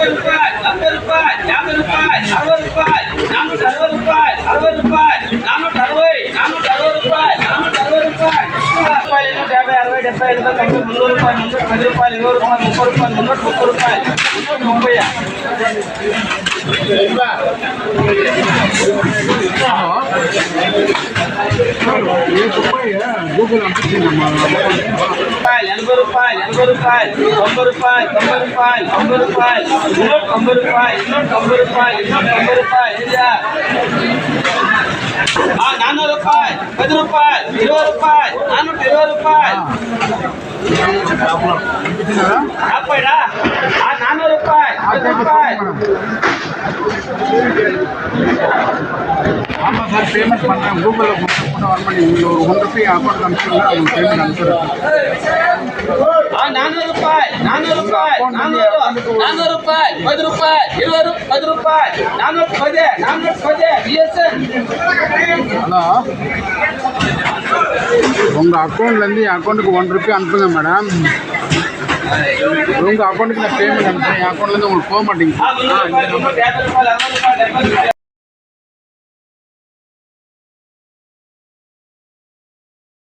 ஐம்பது ரூபாய் ஐம்பது ரூபாய் ஐம்பது ரூபாய் அறுபது ரூபாய் நானூற்றி அறுபது ரூபாய் அறுபது ரூபாய் நானூற்றி அறுபது நானூற்றி அறுபது ரூபாய் நானூற்றி அறுபது ரூபாய் ரூபாய் நூற்றி யாபை அறுபது டெబ్బై ఐదు రూపాయలు మున్నూరు రూపాయలు మున్నూరు పది రూపాయలు ఇరవై రూపాయలు ముప్పై రూపాయలు మున్నూరు ముప్పై రూపాయలు మున్నూరు ముప్పై గూగుల్ అంపించిందమ్మా రూపాయలు ఎనభై రూపాయలు ఎనభై రూపాయలు తొంభై రూపాయలు తొంభై రూపాయలు తొంభై రూపాయలు ఇన్నోటి తొంభై రూపాయలు ఇన్నోటి తొంభై రూపాయలు ఇన్నోటి తొంభై రూపాయలు నాన్న రూపాయలు పది రూపాయలు ఇరవై రూపాయలు నాన్నూట ఇరవై రూపాయలు రాపోయినా నాన్న రూపాయలు పది రూపాయలు பேமெண்ட் பண்ணுறேன் கூகுளில் கொடுத்து கூட ஆன் பண்ணி நீங்கள் ஒரு ஒன் ருபி அக்கௌண்ட் அனுப்பிச்சுங்க அவங்க பேமெண்ட் அனுப்பிச்சிடுறேன் நானூறு ரூபாய் நானூறு ஹலோ? உங்கள் அக்கௌண்ட்லேருந்து என் அக்கௌண்ட்டுக்கு ஒன் ருபி அனுப்புங்க மேடம் உங்கள் அக்கௌண்ட்டுக்கு நான் பேமெண்ட் அனுப்புகிறேன் என் அக்கௌண்ட்லேருந்து உங்களுக்கு போக மாட்டேங்குது.